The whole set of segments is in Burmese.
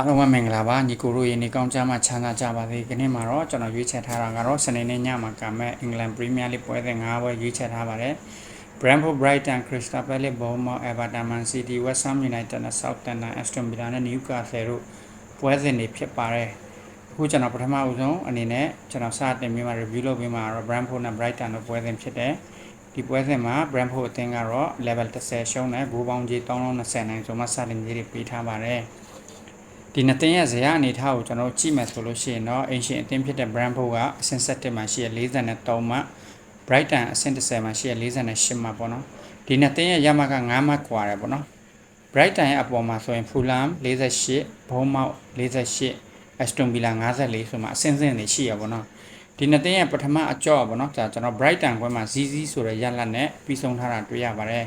အားလုံးပဲမင်္ဂလာပါညီကိုတို့ရေနေကောင်းကြမှာချမ်းသာကြပါစေဒီနေ့မှာတော့ကျွန်တော်ရွေးချယ်ထားတာကတော့စနေနေ့ညမှာကမဲ့အင်္ဂလန်ပရီးမီးယားလိပွဲစဉ်၅ပွဲရွေးချယ်ထားပါတယ် Brentford Brighton Crystal Palace Bournemouth Everton Man City West Ham United နဲ့ Southampton Aston Villa နဲ့ Newcastle တို့ပွဲစဉ်တွေဖြစ်ပါတယ်အခုကျွန်တော်ပထမဦးဆုံးအနေနဲ့ကျွန်တော်စတင်ပြီးမှ review လုပ်ပြီးမှတော့ Brentford နဲ့ Brighton တို့ပွဲစဉ်ဖြစ်တယ်ဒီပွဲစဉ်မှာ Brentford အသင်းကတော့ level 10ရှုံးတယ်ဂိုးပေါင်းကြီး320နိုင်ဆိုမှစတင်ကြီးတွေပေးထားပါတယ် ဒီနှစ်သင်းရဲ့ဇယားအနေထားကိုကျွန်တော်ကြည့်မယ်ဆိုလို့ရှိရင်တော့အင်ရှင်အသင်းဖြစ်တဲ့ Brentford ကအဆင့်7မှာရှိရ43မှ Brighton အဆင့်10မှာရှိရ48မှပေါ့နော်ဒီနှစ်သင်းရဲ့ရမက9မှကွာတယ်ပေါ့နော် Brighton ရဲ့အပေါ်မှာဆိုရင် Fulham 48 Bournemouth 48 Aston Villa 54ဆိုမှအဆင့်ဆင့်နေရှိရပေါ့နော်ဒီနှစ်သင်းရဲ့ပထမအကြော့ပေါ့နော်ဒါကျွန်တော် Brighton ဘက်မှာ ZZ ဆိုတဲ့ရလတ်နဲ့ပြီးဆုံးထားတာတွေ့ရပါတယ်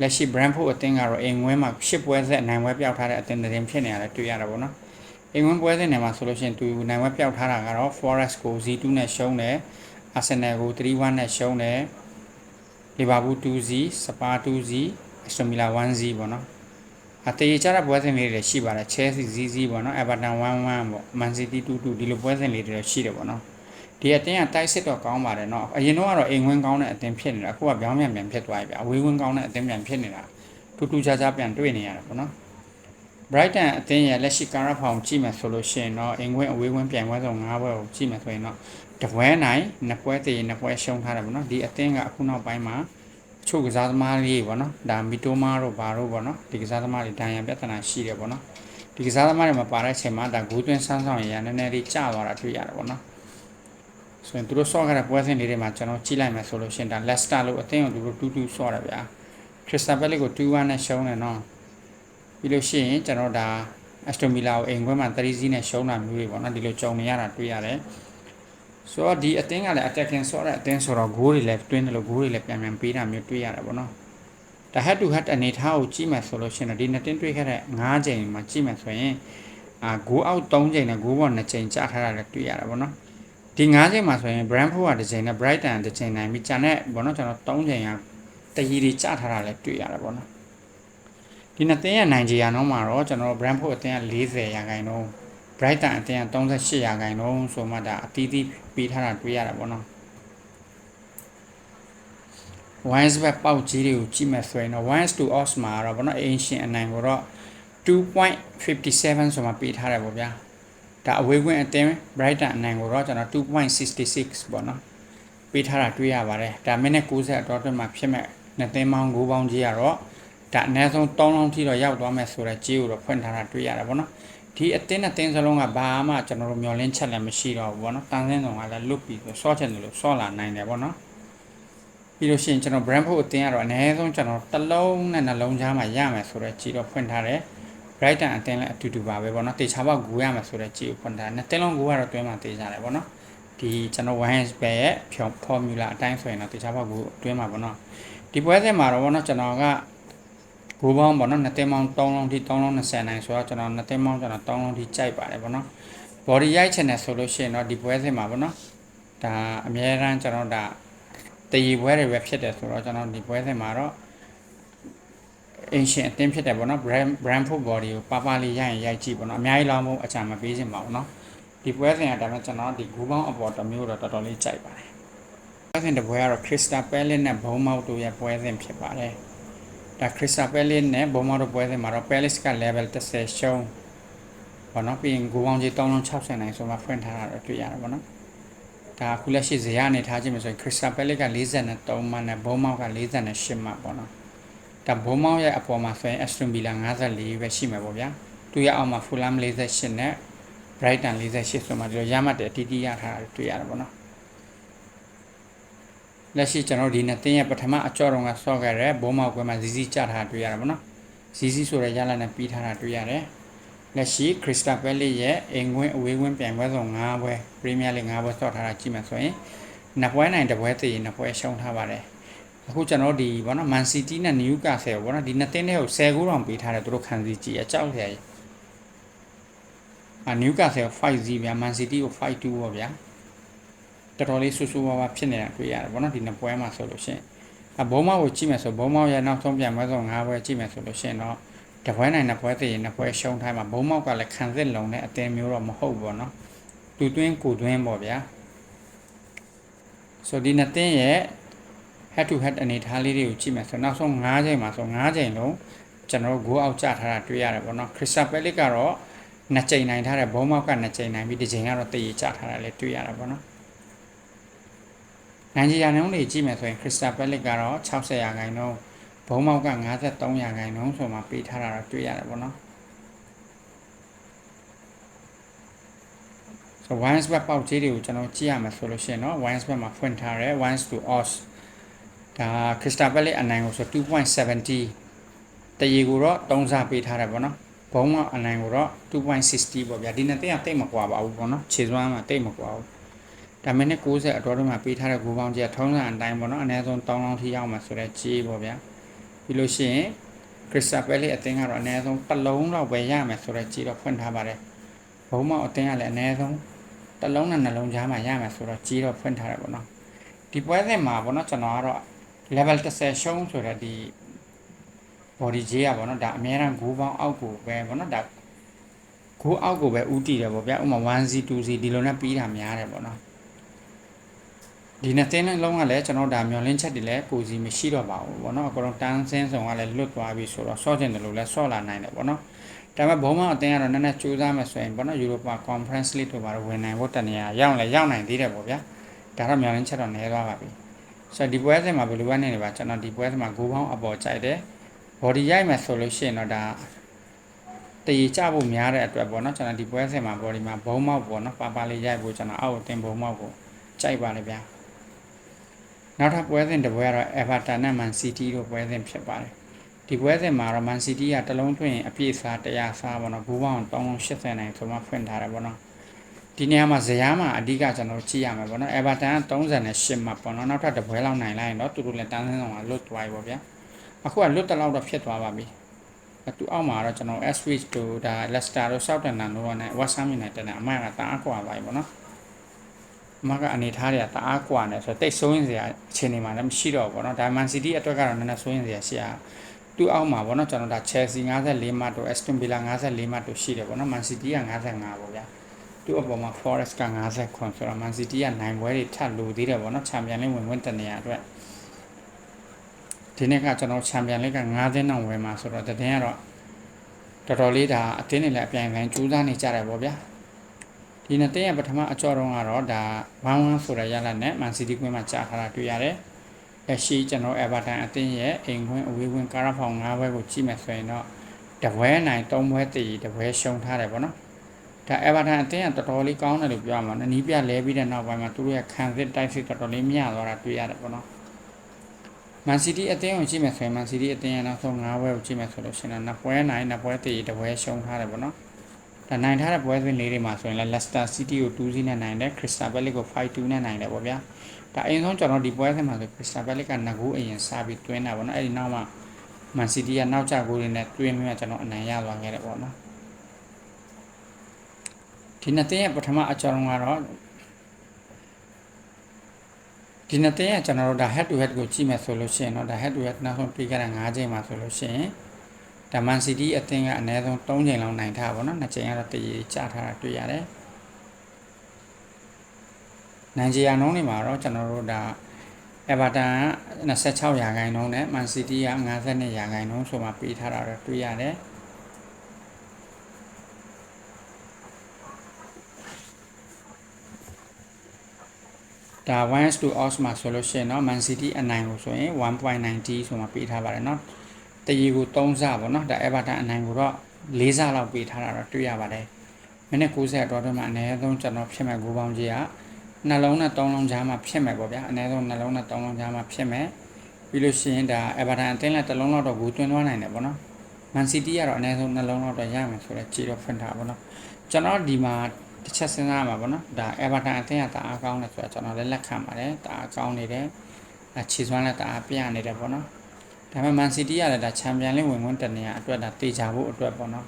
လက်ရှိ Brentford အသင်းကတော့အိမ်ဝဲမှာ10ပွဲဆက်နိုင်ဝဲပြောက်ထားတဲ့အသင်းသတင်းဖြစ်နေရတယ်တွေ့ရတာပေါ့နော်အိမ်ဝဲပွဲစဉ်တွေမှာဆိုလို့ရှိရင်သူနိုင်ဝဲပြောက်ထားတာကတော့ Forest ကို Z2 နဲ့ရှုံးတယ် Arsenal ကို3-1နဲ့ရှုံးတယ် Liverpool 2-0 Spurs 2-0 Aston Villa 1-0ပေါ့နော်အတေးကြတဲ့ပွဲစဉ်လေးတွေရှိပါတယ် Chelsea 0-0ပေါ့နော် Everton 1-1ပေါ့ Man City 2-2ဒီလိုပွဲစဉ်လေးတွေရှိတယ်ပေါ့နော် ဒီအတင်းကတိုက်စစ်တော့ကောင်းပါတယ်နော်အရင်တော့ကတော့အိမ်ဝင်ကောင်းတဲ့အတင်းဖြစ်နေတာအခုကပြောင်းပြန်ပြန်ဖြစ်သွားပြီဗျအဝေးဝင်ကောင်းတဲ့အတင်းပြန်ဖြစ်နေတာထူးထူးခြားခြားပြန်တွေ့နေရတာပေါ့နော် Brighton အသင်းရဲ့လက်ရှိကာရဖောင်ကြည့်မယ်ဆိုလို့ရှိရင်တော့အင်ကွင်းအဝေးကွင်းပြိုင်ပွဲဆုံး၅ပွဲကိုကြည့်မယ်ဆိုရင်တော့တပွဲနိုင်နှစ်ပွဲသေးနှစ်ပွဲရှုံးထားတယ်ပေါ့နော်ဒီအသင်းကအခုနောက်ပိုင်းမှာချုပ်ကစားသမားလေးပေါ့နော်ဒါမီတိုမာတို့ဘာတို့ပေါ့နော်ဒီကစားသမားတွေဒဏ်ရာပြဿနာရှိတယ်ပေါ့နော်ဒီကစားသမားတွေမှာပါတဲ့အချိန်မှာဒါဂိုးသွင်းဆန်းဆောင်ရရနည်းနည်းလေးကျသွားတာတွေ့ရတယ်ပေါ့နော် ဆိုရင်သူတို့ဆော့ခဲ့တဲ့ပွဲစဉ်လေးတွေမှာကျွန်တော်ကြည့်လိုက်မယ်ဆိုလို့ရှိရင်ဒါလက်စတာလို့အသင်းကိုသူတို့တူးတူးဆော့တယ်ဗျာခရစ္စတာဘက်လေးကို2-1နဲ့ရှုံးတယ်နော်ပြီးလို့ရှိရင်ကျွန်တော်ဒါအက်စတိုမီလာကိုအိမ်ခွဲမှာ3စီးနဲ့ရှုံးတာမျိုးတွေပေါ့နော်ဒီလိုကြုံနေရတာတွေ့ရတယ်ဆိုတော့ဒီအသင်းကလည်း attacking ဆော့တဲ့အသင်းဆိုတော့ဂိုးတွေလည်းတွင်းတယ်လို့ဂိုးတွေလည်းပြန်ပြန်ပေးတာမျိုးတွေ့ရတယ်ပေါ့နော်ဒါ head to head အနေထားကိုကြည့်မယ်ဆိုလို့ရှိရင်ဒီနှစ်တင်းတွေ့ခဲ့တဲ့9ချိန်မှာကြည့်မယ်ဆိုရင်အာဂိုးအောက်3ချိန်နဲ့ဂိုးပေါ်2ချိန်ကြာထားတာလည်းတွေ့ရတယ်ပေါ့နော် ဒီ9ချိန်မှာဆိုရင် Brentford ကတစ်ချိန်နဲ့ Brighton တစ်ချိန်နိုင်ပြီးကျန်တဲ့ဘောနော်ကျွန်တော်3ချိန်ကတရီတွေကျထားတာလည်းတွေ့ရတယ်ပေါ့နော်ဒီနှစ်သင်းရဲ့နိုင်ဂျီယာနှုန်းမှာတော့ကျွန်တော် Brentford အသင်းက40ရာခိုင်နှုန်း Brighton အသင်းက38ရာခိုင်နှုန်းဆိုမှဒါအသီးသီးပေးထားတာတွေ့ရတယ်ပေါ့နော် Wines ဘက်ပေါက်ကြီးတွေကိုကြည့်မယ်ဆိုရင်တော့ Wines to odds မှာတော့ဘောနော် ancient အနိုင်ကိုတော့2.57ဆိုမှပေးထားတယ်ပေါ့ဗျာ ဒါအဝေးကွင်းအတင်း Brighton အနိုင်ကိုတော့ကျွန်တော်2.66ပေါ့နော်ပေးထားတာတွေ့ရပါတယ်ဒါမိနစ်90အတော်အတွင်းမှာဖြစ်မဲ့နှစ်သိန်းပေါင်း9ပေါင်းကြီးကတော့ဒါအနည်းဆုံး3လုံးထိတော့ရောက်သွားမယ်ဆိုတော့ကြေးကိုတော့ဖွင့်ထားတာတွေ့ရတယ်ပေါ့နော်ဒီအတင်းနဲ့တင်းစလုံးကဘာမှကျွန်တော်တို့မျောလင်းချက်လည်းမရှိတော့ဘူးပေါ့နော်တန်ဆင်းဆောင်ကလည်းလွတ်ပြီးဆော့ချက်တယ်လို့ဆော့လာနိုင်တယ်ပေါ့နော်ပြီးလို့ရှိရင်ကျွန်တော် Brentford အတင်းကတော့အနည်းဆုံးကျွန်တော်တစ်လုံးနဲ့နှလုံးကြားမှာရမယ်ဆိုတော့ကြေးတော့ဖွင့်ထားတယ် Brighton အတင်းလည်းအတူတူပါပဲပေါ့နော်တေချာပေါက်ဂူရမယ်ဆိုတော့ကြေးကိုဖွင့်ထားတယ်နှစ်တင်းလုံးဂူကတော့တွဲမှာတေးကြတယ်ပေါ့နော်ဒီကျွန်တော် one hands ပဲရဲ့ formula အတိုင်းဆိုရင်တော့တေချာပေါက်ဂူတွဲမှာပေါ့နော်ဒီပွဲစဉ်မှာတော့ပေါ့နော်ကျွန်တော်ကဂိုးပေါင်းပေါ့နော်နှစ်သိန်းပေါင်း3လုံးထိ3လုံး20နိုင်ဆိုတော့ကျွန်တော်နှစ်သိန်းပေါင်းကျွန်တော်3လုံးထိကြိုက်ပါတယ်ပေါ့နော် body ရိုက်ချင်တယ်ဆိုလို့ရှိရင်တော့ဒီပွဲစဉ်မှာပေါ့နော်ဒါအများရန်ကျွန်တော်ဒါတည်ပွဲတွေပဲဖြစ်တယ်ဆိုတော့ကျွန်တော်ဒီပွဲစဉ်မှာတော့ အင်ရှင်အတင်းဖြစ်တယ်ပေါ့နော် brand brand food body ကိုပါပါလေးရိုက်ရင်ရိုက်ကြည့်ပေါ့နော်အများကြီးလောင်းမို့အချာမပေးစင်ပါဘူးနော်ဒီပွဲစဉ်ကဒါပေမဲ့ကျွန်တော်ဒီဂူပေါင်းအပေါ်တစ်မျိုးတော့တော်တော်လေးကြိုက်ပါတယ်ပွဲစဉ်တစ်ပွဲကတော့ Crystal Palace နဲ့ Bournemouth တို့ရဲ့ပွဲစဉ်ဖြစ်ပါတယ်ဒါ Crystal Palace နဲ့ Bournemouth တို့ပွဲစဉ်မှာတော့ Palace က level 30ရှုံးပေါ့နော်ပြီးရင်ဂူပေါင်းကြီး360နိုင်ဆိုမှဖွင့်ထားတာတော့တွေ့ရတယ်ပေါ့နော်ဒါအခုလက်ရှိဇေယျအနေထားချင်းမယ်ဆိုရင် Crystal Palace က43မှတ်နဲ့ Bournemouth က48မှတ်ပေါ့နော် ဒါဘုံမောင်းရဲ့အပေါ်မှာဆိုရင် Aston Villa 54ပဲရှိမှာပေါ့ဗျာသူရဲ့အောက်မှာ Fulham 48နဲ့ Brighton 48ဆိုမှဒီလိုရမှတ်တယ်တီတီရထားတာတွေ့ရတယ်ပေါ့နော်လက်ရှိကျွန်တော်ဒီနှစ်တင်းရဲ့ပထမအကြော့တော်ကဆော့ခဲ့တဲ့ဘုံမောက်ကွဲမှာဇီဇီကြထားတွေ့ရတယ်ပေါ့နော်ဇီဇီဆိုတဲ့ရလနဲ့ပြီးထားတာတွေ့ရတယ်လက်ရှိ Crystal Palace ရဲ့အိမ်ကွင်းအဝေးကွင်းပြန်ပွဲဆောင်9ပွဲ Premier League 9ပွဲဆော့ထားတာကြည့်မှဆိုရင်နှစ်ပွဲနိုင်တစ်ပွဲတည်ရင်နှစ်ပွဲရှုံးထားပါတယ် အခုကျွန်တော်ဒီဘောနော် Man City နဲ့ Newcastle ဘောနော်ဒီနှစ်သင်းတွေကို10ဂိုးတောင်ပေးထားတယ်သူတို့ခံစီကြည့်အကြောက်စရာကြီးအာ Newcastle 5-0ဗျာ Man City ကို5-2ပေါ့ဗျာတော်တော်လေးဆူဆူဝါးဝါဖြစ်နေတာတွေ့ရတယ်ဘောနော်ဒီနှစ်ပွဲမှာဆိုလို့ရှိရင်အဘုံမောက်ကိုကြည့်မယ်ဆိုဘုံမောက်ရဲ့နောက်ဆုံးပြန်ပွဲဆုံး၅ပွဲကြည့်မယ်ဆိုလို့ရှိရင်တော့တပွဲနိုင်နှစ်ပွဲတည်ရင်နှစ်ပွဲရှုံးထားမှာဘုံမောက်ကလည်းခံစစ်လုံးနဲ့အတင်းမျိုးတော့မဟုတ်ဘူးပေါ့နော်သူတွင်းကိုတွင်းပေါ့ဗျာဆိုဒီနှစ်တင်းရဲ့ head to head အနေထားလေးတွေကိုကြည့်မယ်ဆိုနောက်ဆုံး9ချိန်မှာဆို9ချိန်လုံးကျွန်တော်တို့ go out ကြထားတာတွေ့ရတယ်ပေါ့နော် crystal palace ကတော့နှစ်ချိန်နိုင်ထားတယ်ဘုံမောက်ကနှစ်ချိန်နိုင်ပြီးတစ်ချိန်ကတော့တည်ရကြထားတာလည်းတွေ့ရတယ်ပေါ့နော်နိုင်ဂျီယာနှုန်းတွေကြည့်မယ်ဆိုရင် crystal palace ကတော့60ရာခိုင်နှုန်းဘုံမောက်က53ရာခိုင်နှုန်းဆိုမှပေးထားတာတော့တွေ့ရတယ်ပေါ့နော်ဆို wines web ပေါက်ကြီးတွေကိုကျွန်တော်ကြည့်ရမှာဆိုလို့ရှိရင်เนาะ wines web မှာဖွင့်ထားတယ် wines to os ဒါ crystal palace အနိုင်ကိုဆို2.70တရေကိုတော့3စားပေးထားတယ်ပေါ့နော်ဘုံကအနိုင်ကိုတော့2.60ပေါ့ဗျာဒီနှစ်သိန်းကတိတ်မကွာပါဘူးပေါ့နော်ခြေစွမ်းမှာတိတ်မကွာဘူးဒါမိနစ်60အတော်တုန်းကပေးထားတဲ့ဂိုးပေါင်းကြီးကထုံးစံအတိုင်းပေါ့နော်အနည်းဆုံး3လောင်းထိရောက်မှာဆိုတော့ကြီးပေါ့ဗျာပြီးလို့ရှိရင် crystal palace အသင်းကတော့အနည်းဆုံးတစ်လုံးတော့ပဲရမယ်ဆိုတော့ကြီးတော့ဖွင့်ထားပါတယ်ဘုံမအသင်းကလည်းအနည်းဆုံးတစ်လုံးနဲ့နှလုံးကြားမှာရမယ်ဆိုတော့ကြီးတော့ဖွင့်ထားတယ်ပေါ့နော်ဒီပွဲစဉ်မှာပေါ့နော်ကျွန်တော်ကတော့ level 30ရှုံးဆိုတဲ့ဒီ body ကြီးอ่ะဗောနော်ဒါအများရန်ဂိုးပေါင်းအောက်ကိုပဲဗောနော်ဒါဂိုးအောက်ကိုပဲဥတီတယ်ဗောဗျာဥမာ 1C 2C ဒီလိုနဲ့ပြီးတာများတယ်ဗောနော်ဒီနှစ်သင်းလုံးကလည်းကျွန်တော်ဒါမျောလင်းချက်တွေလည်းကိုစီမရှိတော့ပါဘူးဗောနော်အကောင်တန်းစင်းဆောင်ကလည်းလွတ်သွားပြီဆိုတော့ဆော့ကျင်တယ်လို့လည်းဆော့လာနိုင်တယ်ဗောနော်ဒါပေမဲ့ဘုံမအတင်းကတော့နည်းနည်းကြိုးစားမယ်ဆိုရင်ဗောနော် Europa Conference League တို့ဘာလို့ဝင်နိုင်ဖို့တနေရရောက်လဲရောက်နိုင်သေးတယ်ဗောဗျာဒါတော့မျောလင်းချက်တော့နည်းသွားပါပြီ ဆိုတော့ဒီပွဲစဉ်မှာဘယ်လိုပဲနေလဲပါကျွန်တော်ဒီပွဲစဉ်မှာဂိုးပေါင်းအပေါ်ကြိုက်တယ် body ရိုက်မယ်ဆိုလို့ရှိရင်တော့ဒါတည်ကြဖို့များတဲ့အတွက်ပေါ့နော်ကျွန်တော်ဒီပွဲစဉ်မှာ body မှာဘုံမောက်ပေါ့နော်ပါပါလေးရိုက်ဖို့ကျွန်တော်အောက်တင်ဘုံမောက်ကိုကြိုက်ပါလေဗျာနောက်ထပ်ပွဲစဉ်တစ်ပွဲကတော့ Everton နဲ့ Man City တို့ပွဲစဉ်ဖြစ်ပါတယ်ဒီပွဲစဉ်မှာတော့ Man City ကတလုံးထွင်အပြည့်စား100စားပေါ့နော်ဘူပေါင်း380နိုင်ဆိုမှဖွင့်ထားတယ်ပေါ့နော် ဒီနေရာမှာဇယားမှာအဓိကကျွန်တော်ကြည့်ရမှာပေါ့နော် Everton က38မှတ်ပေါ့နော်နောက်ထပ်တစ်ပွဲလောက်နိုင်လိုက်ရင်တော့သူတို့လည်းတန်းစင်းဆောင်ကလွတ်သွားပြီပေါ့ဗျာအခုကလွတ်တလောက်တော့ဖြစ်သွားပါပြီအတူအောက်မှာတော့ကျွန်တော် Switch တို့ဒါ Leicester တို့ Southampton တို့နဲ့ West Ham United နဲ့အမှန်ကတအားကွာပါပြီပေါ့နော်အမှန်ကအနေထားတွေကတအားကွာနေဆိုတော့တိတ်ဆိုးရင်စရာအခြေအနေမှာလည်းမရှိတော့ဘူးပေါ့နော်ဒါ Man City အတွက်ကတော့နည်းနည်းဆိုးရင်စရာရှိရတူအောက်မှာပေါ့နော်ကျွန်တော်ဒါ Chelsea 54မှတ်တို့ Aston Villa 54မှတ်တို့ရှိတယ်ပေါ့နော် Man City က55ပေါ့ဗျာ သူ့အပေါ်မှာ Forest က50ခွန်ဆိုတော့ Man City ကနိုင်ပွဲတွေထပ်လိုသေးတယ်ပေါ့နော်ချန်ပီယံလိဝင်ဝင်တနေရအတွက်ဒီနေ့ကကျွန်တော်ချန်ပီယံလိက9သင်းအောင်ဝယ်မှာဆိုတော့တည်င်းကတော့တော်တော်လေးဒါအသင်းတွေလည်းအပြိုင်ပိုင်းကြိုးစားနေကြတယ်ပေါ့ဗျာဒီနှစ်သင်းရဲ့ပထမအကြောတော့ကတော့ဒါ1-1ဆိုတဲ့ရလဒ်နဲ့ Man City ကွင်းမှာကြာထားတာတွေ့ရတယ်လက်ရှိကျွန်တော် Everton အသင်းရဲ့အိမ်ခွင်းအဝေးခွင်းကာရာဖောင်9ဘွဲကိုကြည့်မယ်ဆိုရင်တော့တပွဲနိုင်3ဘွဲတည်တပွဲရှုံထားတယ်ပေါ့နော် ဒါ Everton အသင်းကတော်တော်လေးကောင်းတယ်လို့ပြောရမှာနည်းပြလဲပြီးတဲ့နောက်ပိုင်းမှာသူတို့ရဲ့ခံစစ်တိုက်စစ်တော်တော်လေးမြသွားတာတွေ့ရတယ်ပေါ့နော်မန်စီးတီးအသင်းကိုကြည့်မယ်ဆိုရင်မန်စီးတီးအသင်းရဲ့နောက်ဆုံး9ဘွဲကိုကြည့်မယ်ဆိုလို့ရှိရင်နှစ်ပွဲနိုင်နှစ်ပွဲတည်တပွဲရှုံထားတယ်ပေါ့နော်ဒါနိုင်ထားတဲ့ပွဲစဉ်လေးတွေမှာဆိုရင်လည်း Leicester City ကို2-0နဲ့နိုင်တယ် Crystal Palace ကို5-2နဲ့နိုင်တယ်ပေါ့ဗျာဒါအရင်ဆုံးကျွန်တော်ဒီပွဲစဉ်မှာဆို Crystal Palace ကနှစ်ဂိုးအရင်စပြီးတွင်းတာပေါ့နော်အဲ့ဒီနောက်မှာ Man City ကနောက်ကျဂိုးတွေနဲ့တွင်းပြီးမှကျွန်တော်အနိုင်ရသွားခဲ့တယ်ပေါ့နော် ဒီနှစ်သင်းရဲ့ပထမအကြောင်းကတော့ဒီနှစ်သင်းရဲ့ကျွန်တော်တို့ဒါ head to head ကိုကြည့်မယ်ဆိုလို့ရှိရင်တော့ဒါ head to head နောက်ဆုံးပြီးခဲ့တဲ့9ချိန်မှာဆိုလို့ရှိရင်ဒါ Man City အသင်းကအနည်းဆုံး3ချိန်လောက်နိုင်ထားပါတော့နှစ်ချိန်ကတော့တည်ကြထားတာတွေ့ရတယ်နိုင်ဂျီယာနှုန်းတွေမှာတော့ကျွန်တော်တို့ဒါ Everton က26ရာခိုင်နှုန်းနဲ့ Man City က52ရာခိုင်နှုန်းဆိုမှပေးထားတာတော့တွေ့ရတယ် ဒါ1 to odds မှာဆိုလို့ရှိရင်เนาะ Man City အနိုင်ကိုဆိုရင်1.90ဆိုမှပေးထားပါတယ်เนาะတရီကို3ဆပေါ့เนาะဒါ Everton အနိုင်ကိုတော့4ဆလောက်ပေးထားတာတော့တွေ့ရပါတယ်မိနစ်90အတွင်းမှာအနည်းဆုံးကျွန်တော်ဖြစ်မဲ့ဂိုးပေါင်းကြီးကနှလုံးနဲ့3လုံးကြားမှာဖြစ်မယ်ပေါ့ဗျာအနည်းဆုံးနှလုံးနဲ့3လုံးကြားမှာဖြစ်မယ်ပြီးလို့ရှိရင်ဒါ Everton အသင်းလည်းတစ်လုံးလောက်တော့ဂိုးသွင်းသွားနိုင်တယ်ပေါ့နော် Man City ကတော့အနည်းဆုံးနှလုံးလောက်တော့ရမယ်ဆိုတော့ကြည့်တော့ဖွင့်ထားပါတော့ကျွန်တော်ဒီမှာ တစ်ချက်စဉ်းစားမှာပေါ့နော်ဒါ Everton အသင်းကတအားကောင်းတယ်ဆိုတော့ကျွန်တော်လည်းလက်ခံပါတယ်တအားကောင်းနေတယ်ခြေစွမ်းလည်းတအားပြနေတယ်ပေါ့နော်ဒါပေမဲ့ Man City ကလည်းဒါချန်ပီယံလိဝင်ဝင်တနေရအတွက်ဒါတေချာဖို့အတွက်ပေါ့နော်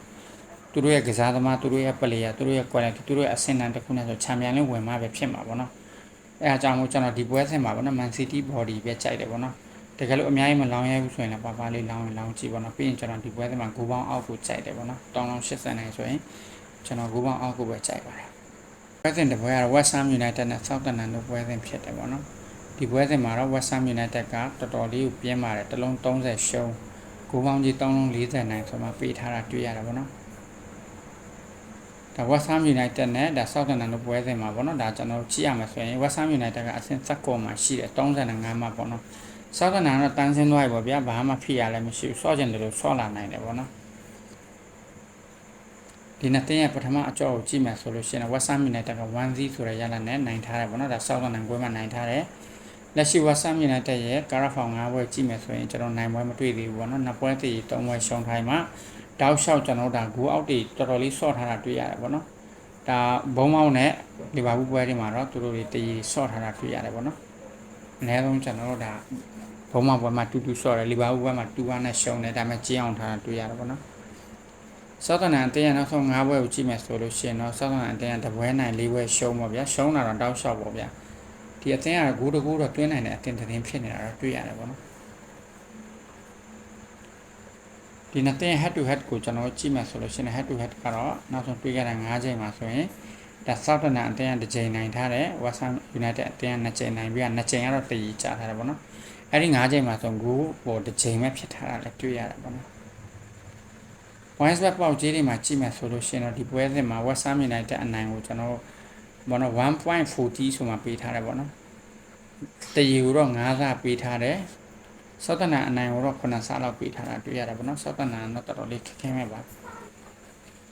သူတို့ရဲ့ကစားသမားသူတို့ရဲ့ player သူတို့ရဲ့ quality သူတို့ရဲ့အဆင့်တန်းတစ်ခုနဲ့ဆိုချန်ပီယံလိဝင်မှပဲဖြစ်မှာပေါ့နော်အဲအကြောင်းမို့ကျွန်တော်ဒီပွဲစဉ်မှာပေါ့နော် Man City body ပဲကြိုက်တယ်ပေါ့နော်တကယ်လို့အများကြီးမလောင်းရဘူးဆိုရင်လည်းပါပါလေးလောင်းရင်လောင်းကြည့်ပေါ့နော်ပြီးရင်ကျွန်တော်ဒီပွဲစဉ်မှာဂိုးပေါင်းအောက်ကိုကြိုက်တယ်ပေါ့နော်တောင်းလောင်း80နိုင်ဆိုရင်ကျွန်တော်ဂိုးပေါင်းအောက်ကိုပဲကြိုက်ပါတယ် ပွဲစဉ်တစ်ပွဲကတော့ West Ham United နဲ့ Southampton တို့ပွဲစဉ်ဖြစ်တယ်ပေါ့နော်ဒီပွဲစဉ်မှာတော့ West Ham United ကတော်တော်လေးကိုပြင်းပါတယ်တစ်လုံး30ရှုံးဂိုးပေါင်းကြီး3လုံး40နိုင်ဆိုမှပေးထားတာတွေ့ရတယ်ပေါ့နော်ဒါ West Ham United နဲ့ဒါ Southampton တို့ပွဲစဉ်မှာပေါ့နော်ဒါကျွန်တော်ကြည့်ရမှာဆိုရင် West Ham United ကအဆင့်7ကောမှာရှိတယ်35မှာပေါ့နော်စောက်ကနာတော့တန်းစင်းသွားပြီပေါ့ဗျာဘာမှဖြစ်ရလည်းမရှိဘူးစော့ကျင်တယ်လို့စော့လာနိုင်တယ်ပေါ့နော် ဒီနှစ်တင်းရဲ့ပထမအကြောကိုကြည့်မယ်ဆိုလို့ရှိရင် West Ham United က1-0ဆိုတဲ့ရလနဲ့နိုင်ထားတယ်ပေါ့နော်ဒါစောက်တော့နိုင်ပွဲမှာနိုင်ထားတယ်လက်ရှိ West Ham United ရဲ့ကာရာဖောင်၅ပွဲကြည့်မယ်ဆိုရင်ကျွန်တော်နိုင်ပွဲမတွေ့သေးဘူးပေါ့နော်နှစ်ပွဲတည်၃ပွဲရှုံးထိုင်းမှာတောက်လျှောက်ကျွန်တော်ဒါဂိုးအောက်တွေတော်တော်လေးစော့ထားတာတွေ့ရတယ်ပေါ့နော်ဒါဘုံမောင်းနဲ့လီဗာပူးပွဲတွေမှာတော့သူတို့တွေတည်စော့ထားတာတွေ့ရတယ်ပေါ့နော်အနည်းဆုံးကျွန်တော်တို့ဒါဘုံမောင်းပွဲမှာတူတူစော့တယ်လီဗာပူးပွဲမှာ2-1နဲ့ရှုံးတယ်ဒါပေမဲ့ကျင်းအောင်ထားတာတွေ့ရတယ်ပေါ့နော် ဆောက်တန်အတင်းရနောက်ဆုံး၅ဘွဲကိုကြည့်မယ်ဆိုလို့ရှိရင်တော့ဆောက်တန်အတင်းရတပွဲနိုင်၄ဘွဲရှုံးပါဗျာရှုံးတာတော့တောက်လျှောက်ပါဗျာဒီအတင်းရဂိုးတကူတော့တွင်းနိုင်တဲ့အတင်းတင်းဖြစ်နေတာတော့တွေ့ရတယ်ပေါ့နော်ဒီနှစ်တင်း head to head ကိုကျွန်တော်ကြည့်မယ်ဆိုလို့ရှိရင် head to head ကတော့နောက်ဆုံးတွေ့ခဲ့တဲ့၅ချိန်မှာဆိုရင်ဒါဆောက်တန်အတင်းရတစ်ချိန်နိုင်ထားတယ် West Ham United အတင်းရနှစ်ချိန်နိုင်ပြီးတော့နှစ်ချိန်ကတော့တည်ကြထားတယ်ပေါ့နော်အဲ့ဒီ၅ချိန်မှာဆိုဂိုးဟိုတစ်ချိန်ပဲဖြစ်ထားတာလည်းတွေ့ရတယ်ပေါ့နော် wise web ပေါက်ကြီးတွေမှာကြည့်မယ်ဆိုလို့ရှိရင်တော့ဒီပွဲစဉ်မှာ West Ham United အနိုင်ကိုကျွန်တော်ဘောနော်1.40ဆိုမှပေးထားတယ်ပေါ့နော်တရီကိုတော့9ဆပေးထားတယ်စောတနာအနိုင်ကိုတော့9ဆလောက်ပေးထားတာတွေ့ရတယ်ပေါ့နော်စောတနာတော့တော်တော်လေးခက်ခဲမဲ့ပါ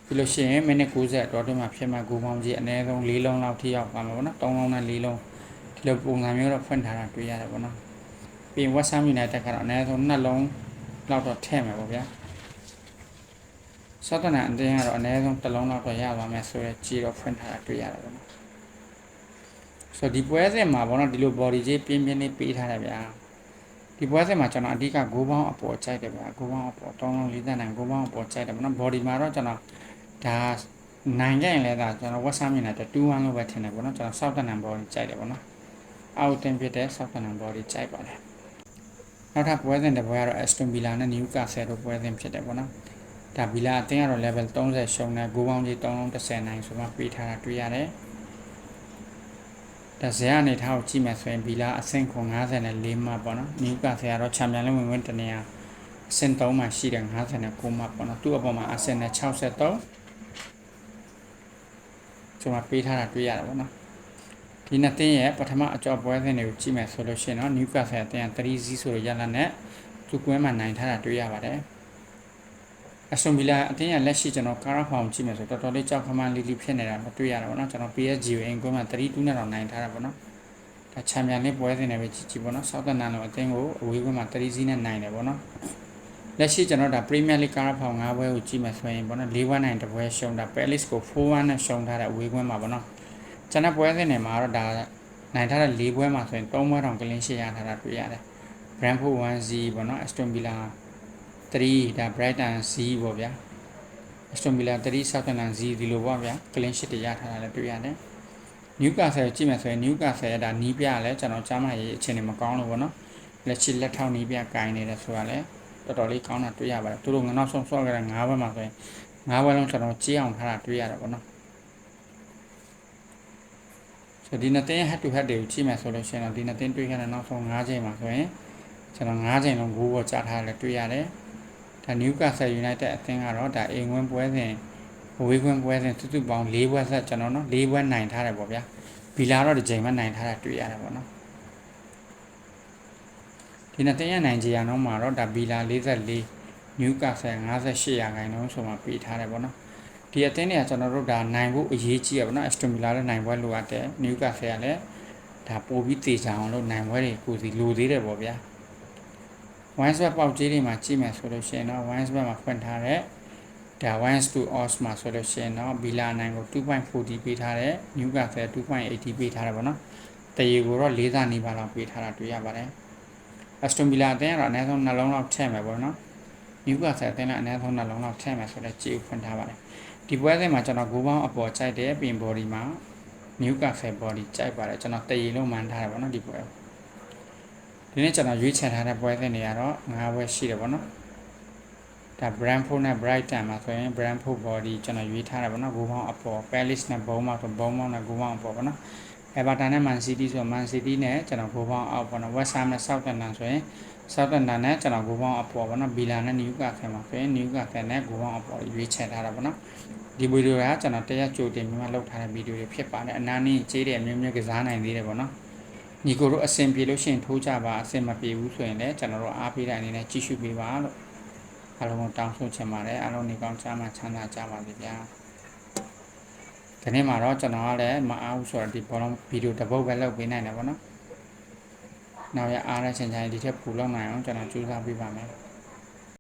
ပြီးလို့ရှိရင်မိနစ်90တော့တွင်းမှာဖြစ်မဲ့ဂိုးပေါင်းကြီးအနည်းဆုံး၄လုံးလောက်ထိရောက်ပါမှာပေါ့နော်3လုံးနဲ့4လုံးဒီလိုပုံစံမျိုးတော့ဖွင့်ထားတာတွေ့ရတယ်ပေါ့နော်ပြီးရင် West Ham United ကတော့အနည်းဆုံး2လုံးလောက်တော့ထည့်မယ်ပေါ့ဗျာ စောတနာအတင်းကတော့အနည်းဆုံးတစ်လုံးလောက်တော့ရပါမယ်ဆိုတော့ကြည်တော့ဖွင့်ထားတာတွေ့ရတယ်ပေါ့နော်ဆိုတော့ဒီပွဲစဉ်မှာပေါ့နော်ဒီလို body ကြီးပြင်းပြင်းလေးပေးထားတယ်ဗျာဒီပွဲစဉ်မှာကျွန်တော်အဓိကဂိုးပေါင်းအပေါ်ကြိုက်တယ်ဗျာဂိုးပေါင်းအပေါ်တောင်းလုံးလေးသက်နိုင်ဂိုးပေါင်းအပေါ်ကြိုက်တယ်ပေါ့နော် body မှာတော့ကျွန်တော်ဒါနိုင်ခဲ့ရင်လည်းဒါကျွန်တော် WhatsApp မြင်တဲ့2-1လို့ပဲထင်တယ်ပေါ့နော်ကျွန်တော် South Tottenham body ကြိုက်တယ်ပေါ့နော်အောက်တင်ဖြစ်တဲ့ South Tottenham body ကြိုက်ပါတယ်နောက်ထပ်ပွဲစဉ်တစ်ပွဲကတော့ Aston Villa နဲ့ Newcastle တို့ပွဲစဉ်ဖြစ်တယ်ပေါ့နော် ဒါဘီလာအတင်းကတော့ level 30ရှုံးတယ်ဂိုးပေါင်းကြီး330နိုင်ဆိုမှပေးထားတာတွေ့ရတယ်ဒါဇက်အနေထားကိုကြည့်မယ်ဆိုရင်ဘီလာအဆင့်94မှတ်ပေါ့နော်နယူကာဆယ်ကတော့ချန်ပီယံလိဝင်ဝင်တနေရာအဆင့်3မှာရှိတယ်59မှတ်ပေါ့နော်သူ့အပေါ်မှာအဆင့်နဲ့63ကျွန်မပေးထားတာတွေ့ရတယ်ပေါ့နော်ဒီနှစ်တင်းရဲ့ပထမအကြောပွဲစဉ်တွေကိုကြည့်မယ်ဆိုလို့ရှိရင်တော့နယူကာဆယ်အတင်းက3-0ဆိုရရလာနဲ့သူကွင်းမှာနိုင်ထားတာတွေ့ရပါတယ် အဆွန်ဗီလာအတင်းရလက်ရှိကျွန်တော်ကာရာဖောင်ကြည့်မယ်ဆိုတော်တော်လေးကြောက်ခမန်းလေးလေးဖြစ်နေတာမတွေ့ရတာပေါ့နော်ကျွန်တော် PSG ကိုအင်ကွန်းမှာ3-2နဲ့တော့နိုင်ထားတာပေါ့နော်ဒါချန်ပီယံလိပွဲစဉ်နဲ့ပဲကြည့်ကြည့်ပေါ့နော်ဆောက်တန်နန်လိုအတင်းကိုအဝေးကွင်းမှာ3-0နဲ့နိုင်တယ်ပေါ့နော်လက်ရှိကျွန်တော်ဒါပရီးမီးယားလိကာရာဖောင်၅ပွဲကိုကြည့်မယ်ဆိုရင်ပေါ့နော်၄ပွဲနိုင်တပွဲရှုံးတာပဲလစ်ကို4-1နဲ့ရှုံးထားတဲ့အဝေးကွင်းမှာပေါ့နော်ကျွန်တော်ပွဲစဉ်တွေမှာတော့ဒါနိုင်ထားတဲ့၄ပွဲမှာဆိုရင်၃ပွဲတောင်ကလင်းရှေ့ရထားတာတွေ့ရတယ် Brentford 1-0ပေါ့နော် Aston Villa 3ဒါ Brighton 0ပေါ့ဗျာ Aston Villa 3 Southampton 0ဒီလိုပေါ့ဗျာ clean sheet တွေရထားတာလည်းတွေ့ရတယ် Newcastle ကြည့်မယ်ဆိုရင် Newcastle ဒါနီးပြလဲကျွန်တော်ကြားမှရေးအခြေအနေမကောင်းလို့ပေါ့နော်လက်ချစ်လက်ထောက်နီးပြကင်နေတယ်ဆိုတာလဲတော်တော်လေးကောင်းတာတွေ့ရပါတယ်သူတို့ငနောက်ဆုံးဆော့ခဲ့တဲ့9ဘက်မှာဆိုရင်9ဘက်လုံးကျွန်တော်ကြေးအောင်ထားတာတွေ့ရတယ်ပေါ့နော်ဆိုဒီနှစ်တင်း head to head တွေကိုကြည့်မယ်ဆိုလို့ရှိရင်တော့ဒီနှစ်တင်းတွေ့ခဲ့တဲ့နောက်ဆုံး9ချိန်မှာဆိုရင်ကျွန်တော်9ချိန်လုံးဂိုးပေါ်ကြားထားတယ်တွေ့ရတယ် ဒါနယူကာဆယ်ယူနိုက်တက်အသင်းကတော့ဒါအိမ်ဝင်ပွဲစဉ်ဝေးခွင့်ပွဲစဉ်စုစုပေါင်း၄ပွဲဆက်ကျွန်တော်နော်၄ပွဲနိုင်ထားတယ်ပေါ့ဗျာဘီလာတော့ဒီချိန်မှနိုင်ထားတာတွေ့ရတယ်ပေါ့နော်ဒီနှစ်တင်းရနိုင်ကြရအောင်မှာတော့ဒါဘီလာ44နယူကာဆယ်58ရာခိုင်နှုန်းဆိုမှပေးထားတယ်ပေါ့နော်ဒီအသင်းတွေကကျွန်တော်တို့ဒါနိုင်ဖို့အရေးကြီးရပါတော့အက်စတိုမီလာလည်းနိုင်ပွဲလိုအပ်တယ်နယူကာဆယ်ကလည်းဒါပို့ပြီးတေချာအောင်လို့နိုင်ပွဲတွေကိုစီလိုသေးတယ်ပေါ့ဗျာ wine swap ပေါက်ကြီးတွေမှာကြည့်မယ်ဆိုလို့ရှိရင်တော့ wine swap မှာဖွင့်ထားတဲ့ဒါ wines to os မှာဆိုလို့ရှိရင်တော့ villa 9ကို2.40ပေးထားတဲ့ new castle 2.80ပေးထားတယ်ပေါ့နော်တရေကိုတော့၄စာနီးပါးလောက်ပေးထားတာတွေ့ရပါတယ် aston villa အတင်းကတော့အနည်းဆုံးနှလုံးလောက်ထည့်မယ်ပေါ့နော် new castle အတင်းလည်းအနည်းဆုံးနှလုံးလောက်ထည့်မယ်ဆိုတော့ကြည့်ဖွင့်ထားပါတယ်ဒီပွဲစဉ်မှာကျွန်တော်ဂိုးပေါင်းအပေါ်ကြိုက်တဲ့ပြင် body မှာ new castle body ကြိုက်ပါတယ်ကျွန်တော်တရေလုံးမှန်ထားတယ်ပေါ့နော်ဒီပွဲ ဒီနေ့ကျွန်တော်ရွေးချယ်ထားတဲ့ပွဲစဉ်တွေကတော့၅ပွဲရှိတယ်ပေါ့နော်ဒါ Brentford နဲ့ Brighton မှာဆိုရင် Brentford body ကျွန်တော်ရွေးထားတယ်ပေါ့နော်ဂိုးပေါင်းအပေါ် Palace နဲ့ Bournemouth ဆို Bournemouth နဲ့ဂိုးပေါင်းအပေါ်ပေါ့နော် Everton နဲ့ Man City ဆို Man City နဲ့ကျွန်တော်ဂိုးပေါင်းအောက်ပေါ့နော် West Ham နဲ့ Southampton ဆိုရင် Southampton နဲ့ကျွန်တော်ဂိုးပေါင်းအပေါ်ပေါ့နော် Villa နဲ့ Newcastle မှာဆိုရင် Newcastle နဲ့ဂိုးပေါင်းအပေါ်ရွေးချယ်ထားတာပေါ့နော်ဒီဗီဒီယိုကကျွန်တော်တရားကြိုတင်ပြီးမှလုပ်ထားတဲ့ဗီဒီယိုတွေဖြစ်ပါတယ်အနားနည်းကြေးတယ်မျိုးမျိုးကစားနိုင်သေးတယ်ပေါ့နော် ညီကိုတို့အဆင်ပြေလို့ရှိရင်ထိုးကြပါအဆင်မပြေဘူးဆိုရင်လည်းကျွန်တော်တို့အားပေးတဲ့အနေနဲ့ကြည့်ရှုပေးပါလို့အားလုံးကိုတောင်းဆိုချင်ပါတယ်အားလုံးနေကောင်းချမ်းသာချမ်းသာကြပါစေဗျာဒီနေ့မှာတော့ကျွန်တော်ကလည်းမအားဘူးဆိုတော့ဒီဘောလုံးဗီဒီယိုတစ်ပုတ်ပဲလုပ်ပေးနိုင်တယ်ပေါ့နော်နောက်ရအားတဲ့ချိန်ချိန်ဒီထက်ပိုလုပ်နိုင်အောင်ကျွန်တော်ကြိုးစားပေးပါမယ်